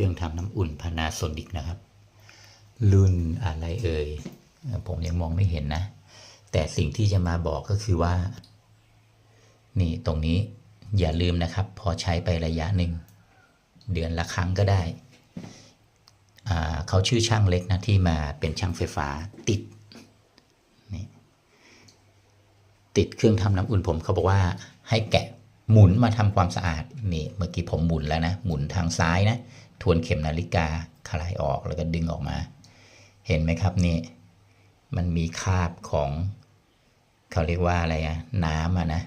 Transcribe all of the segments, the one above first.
ครื่องทำน้ำอุ่นพานาโซนิกนะครับ รุ่นอะไรเอ่ย ผมยังมองไม่เห็นนะ แต่สิ่งที่จะมาบอกก็คือว่า นี่ตรงนี้อย่าลืมนะครับ พอใช้ไประยะหนึ่ง เดือนละครั้งก็ได้เขาชื่อช่างเล็กนะที่มาเป็นช่างไฟฟ้าติดนี่ติดเครื่องทำน้ำอุ่นผมเขาบอกว่าให้แกะหมุนมาทำความสะอาดนี่เมื่อกี้ผมหมุนแล้วนะ หมุนทางซ้ายนะ ทวนเข็มนาฬิกาคลายออกแล้วก็ดึงออกมา เห็นไหมครับนี่มันมีคราบของเขาเรียกว่าอะไรอะน้ำอะนะ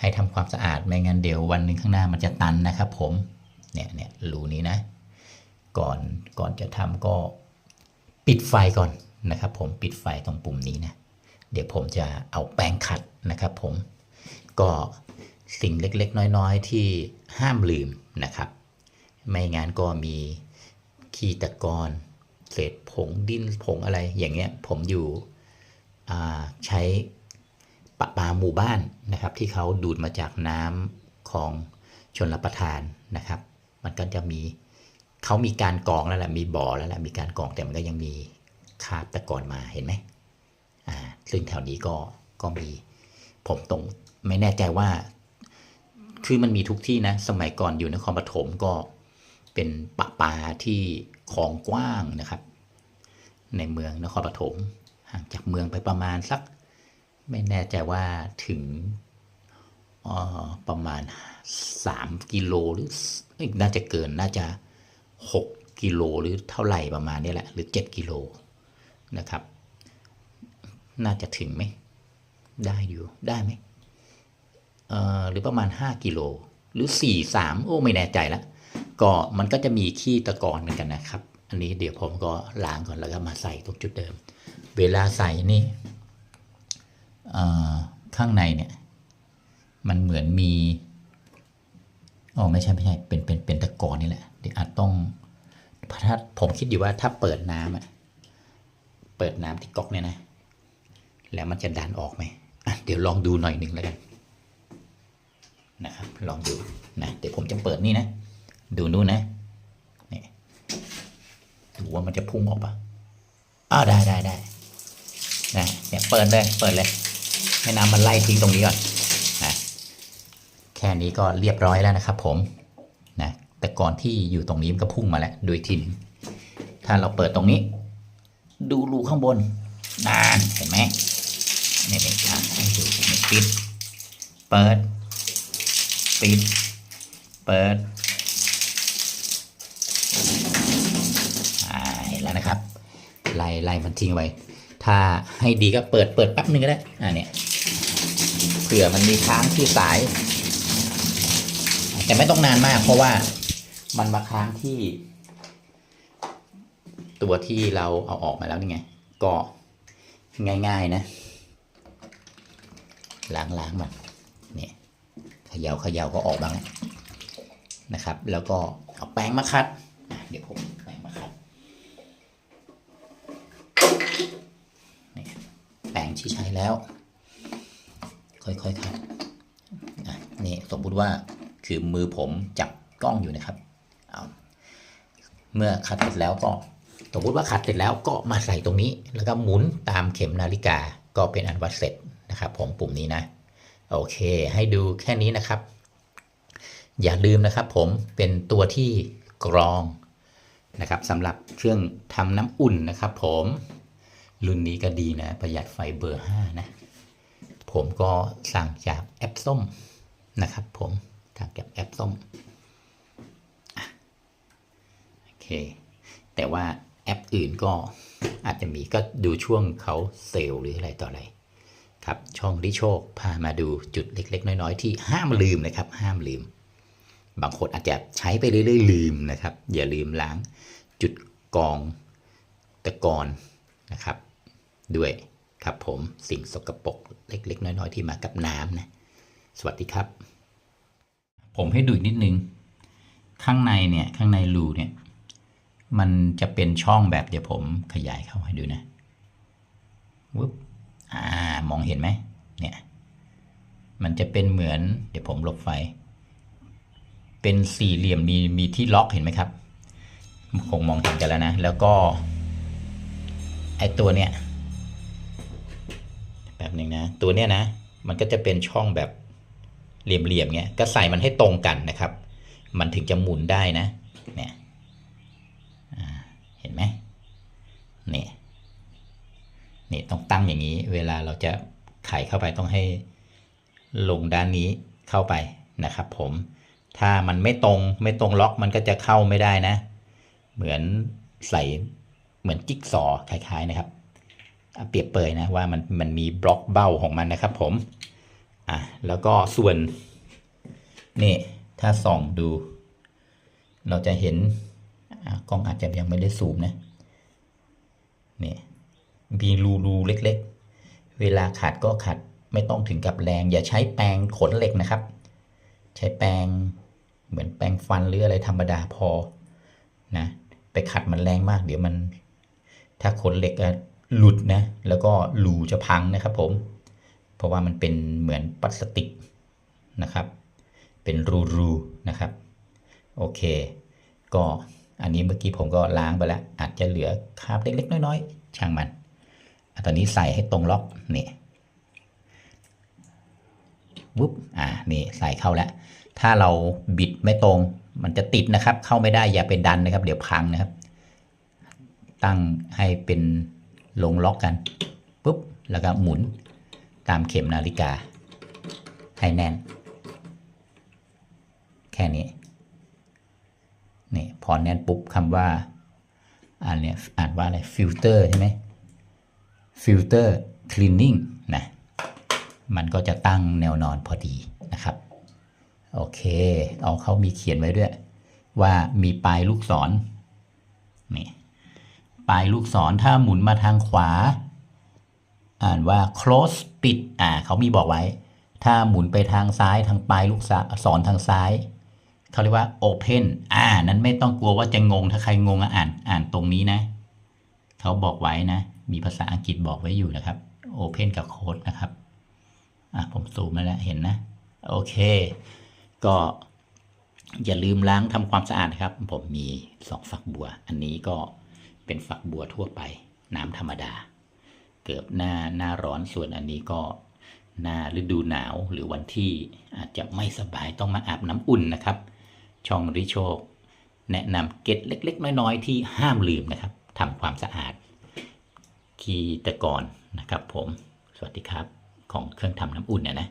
ให้ทำความสะอาดไม่งั้นเดี๋ยววันหนึ่งข้างหน้ามันจะตันนะครับผมเนี่ยเนี่ยรูนี้นะ ก่อนก่อนจะทำก็ปิดไฟก่อนนะครับ ผมปิดไฟตรงปุ่มนี้นะเดี๋ยวผมจะเอาแปรงขัดนะครับ ผมก็สิ่งเล็กๆ น้อย ๆ ที่ห้ามลืมนะครับ ไม่งั้นก็มีขี้ตะกอนเศษผงดินผงอะไรอย่างเงี้ยผมอยู่ใช้ปะปาหมู่บ้านนะครับ ที่เขาดูดมาจากน้ำของชนรับประทานนะครับ มันก็จะมีเขามีการกองแล้วแหละมีบ่อแล้วแหละมีการกองแต่มันก็ยังมีคาบตะกอนมาเห็นไหมอ่าซึ่งแถวนี้ก็ก็มีผมตรงไม่แน่ใจว่า คือมันมีทุกที่นะ สมัยก่อนอยู่นครปฐมก็ เป็นปะปาที่คลองกว้างนะครับ ในเมืองนครปฐมห่างจากเมืองไปประมาณสัก ไม่แน่ใจว่าถึงออประมาณ 3 กิโลหรือน่าจะเกินน่าจะ 6 กิโลหรือเท่าไหร่ประมาณนี้แหละ หรือ 7 กิโลนะครับ น่าจะถึงไหมได้อยู่ได้ไหมเออหรือประมาณ 5 กิโล หรือ 4 3 โอ้ ไม่แน่ใจละ ก็มันก็จะมีขี้ตะกอนเหมือนกันนะครับ อันนี้เดี๋ยวผมก็ล้างก่อนแล้วก็มาใส่ตรงจุดเดิม เวลาใส่นี่ข้างในเนี่ยมันเหมือนมีอ๋อไม่ใช่ไม่ใช่เป็นเป็นเป็นตะกอนนี่แหละเดี๋ยวอาจต้องถ้าผมคิดอยู่ว่าถ้าเปิดน้ำอะเปิดน้ำที่ก๊อกเนี่ยนะ แล้วมันจะดันออกไหมเดี๋ยวลองดูหน่อยหนึ่งแล้วกันนะครับลองดูนะเดี๋ยวผมจะเปิดนี่นะ ดูนู่นนะนี่ดูว่ามันจะพุ่งออกปะอ้าวได้ได้ได้นะเนี่ยเปิดเลยเปิดเลยให้น้ำมันไล่ทิ้งตรงนี้ก่อนนะแค่นี้ก็เรียบร้อยแล้วนะครับ ผมนะแต่ก่อนที่อยู่ตรงนี้มันก็พุ่งมาแล้วโดยทินถ้าเราเปิดตรงนี้ ดูรูข้างบนนานเห็นไหมเนี่ยเป็นการให้ดูปิด เปิด ปิด เปิด ไล่ไล่มันทิ้งไว้ ถ้าให้ดีก็เปิดเปิดแป๊บนึงก็ได้อ่าเนี่ยเผื่อมันมีค้างที่สาย แต่ไม่ต้องนานมาก เพราะว่ามันมาค้างที่ ตัวที่เราเอาออกมาแล้วนี่ไง ก็ง่าย ๆ นะล้างๆมันเนี่ยเขย่าเขย่าก็ออกบ้างนะครับ แล้วก็เอาแป้งมาคัด เดี๋ยวผมเอาแป้งมาคัดนี่แป้ง ที่ใช้แล้ว ค่อยๆคัดนี่สมมุติว่าคือมือผมจับกล้องอยู่นะครับเอาเมื่อคัดเสร็จแล้วก็สมมติว่าขัดเสร็จแล้วก็มาใส่ตรงนี้ แล้วก็หมุนตามเข็มนาฬิกาก็เป็นอันวัดเสร็จนะครับ ผมปุ่มนี้นะโอเค ให้ดูแค่นี้นะครับ อย่าลืมนะครับ ผมเป็นตัวที่กรองนะครับสำหรับเครื่องทำน้ำอุ่นนะครับ ผม รุ่นนี้ก็ดีนะ ประหยัดไฟเบอร์ 5 นะ ผมก็สั่งจากแอปส้มนะครับ ผมสั่งจากแอปส้มโอเค แต่ว่าแอปอื่นก็อาจจะมีก็ดูช่วงเขาเซลล์หรืออะไรต่ออะไรครับ ช่องริโชคพามาดูจุดเล็ก ๆ น้อย ๆ ที่ห้ามลืมนะครับ ห้ามลืม บางคนอาจจะใช้ไปเรื่อยๆลืมนะครับ อย่าลืมล้างจุดกองตะกอนนะครับ ด้วยครับผมสิ่งสกปรกเล็ก ๆ น้อย ๆ ที่มากับน้ำนะ สวัสดีครับ ผมให้ดูอีกนิดนึง ข้างในเนี่ย ข้างในรูเนี่ย มันจะเป็นช่องแบบเดี๋ยวผมขยายเข้าให้ดูนะวุ๊บอ่ามองเห็นไหมเนี่ย มันจะเป็นเหมือน เดี๋ยวผมลบไฟ เป็นสี่เหลี่ยมมีมีที่ล็อกเห็นไหมครับ คงมองเห็นกันแล้วนะ แล้วก็ไอตัวเนี้ย แบบหนึ่งนะ ตัวเนี้ยนะ มันก็จะเป็นช่องแบบเหลี่ยมๆเงี้ย ก็ใส่มันให้ตรงกันนะครับ มันถึงจะหมุนได้นะ เนี่ยเห็นไหมนี่นี่ต้องตั้งอย่างนี้ เวลาเราจะไขเข้าไปต้องให้ลงด้านนี้เข้าไปนะครับ ผม ถ้ามันไม่ตรงไม่ตรงล็อกมันก็จะเข้าไม่ได้นะ เหมือนใส่เหมือนจิ๊กซอคล้ายๆนะครับ เปรียบเปยนะว่ามันมันมีบล็อกเบ้าของมันนะครับผมอะแล้วก็ส่วนนี่ถ้าส่องดู เราจะเห็นอะกล้องอาจจะยังไม่ได้ซูมนะนี่มีรูรูเล็กๆ เวลาขัดก็ขัดไม่ต้องถึงกับแรง อย่าใช้แปรงขนเหล็กนะครับ ใช้แปรงเหมือนแปรงฟันหรืออะไรธรรมดาพอนะไปขัดมันแรงมาก เดี๋ยวมัน ถ้าขนเหล็กอะ หลุดนะแล้วก็รูจะพังนะครับผม เพราะว่ามันเป็นเหมือนพลาสติกนะครับ เป็นรูๆนะครับ โอเค ก็อันนี้เมื่อกี้ผมก็ล้างไปแล้ว อาจจะเหลือคราบเล็กๆ น้อยๆ ช่างมันอตอนนี้ใส่ให้ตรงล็อกนี่วุ๊บอ่านี่ใส่เข้าแล้ว ถ้าเราบิดไม่ตรง มันจะติดนะครับ เข้าไม่ได้อย่าไปดันนะครับ เดี๋ยวพังนะครับ ตั้งให้เป็น ลงล็อกกันปุ๊บแล้วก็หมุนตามเข็มนาฬิกา ให้แน่น แค่นี้นี่พอแน่นปุ๊บคำว่าอันเนี้ยอ่านว่าอะไรฟิลเตอร์ใช่ไหมฟิลเตอร์คลีนนิ่งนะมันก็จะตั้งแนวนอนพอดีนะครับ โอเค เอาเขามีเขียนไว้ด้วย ว่ามีปลายลูกศรนี่ ปลายลูกศรถ้าหมุนมาทางขวา อ่านว่า close ปิดอ่าเขามีบอกไว้ ถ้าหมุนไปทางซ้ายทางปลายลูกศรทางซ้ายเขาเรียกว่า open อ่า นั้นไม่ต้องกลัวว่าจะงงถ้าใครงงอ่านอ่านตรงนี้นะ เขาบอกไว้นะ มีภาษาอังกฤษบอกไว้อยู่นะครับ open กับ close นะครับอะผมซูมมาแล้วเห็นนะ โอเค ก็อย่าลืมล้างทำความสะอาดนะครับ ผมมีสองฝักบัว อันนี้ก็ เป็นฝักบัวทั่วไป น้ำธรรมดา เกือบหน้าหน้าร้อนส่วนอันนี้ก็หน้าฤดูหนาวหรือวันที่อาจจะไม่สบายต้องมาอาบน้ำอุ่นนะครับ ช่องริโชค แนะนำเก็ดเล็ก ๆ น้อย ๆ ที่ห้ามลืมนะครับทำความสะอาดคีตะกอนนะครับผม สวัสดีครับของเครื่องทำน้ำอุ่นนะนะ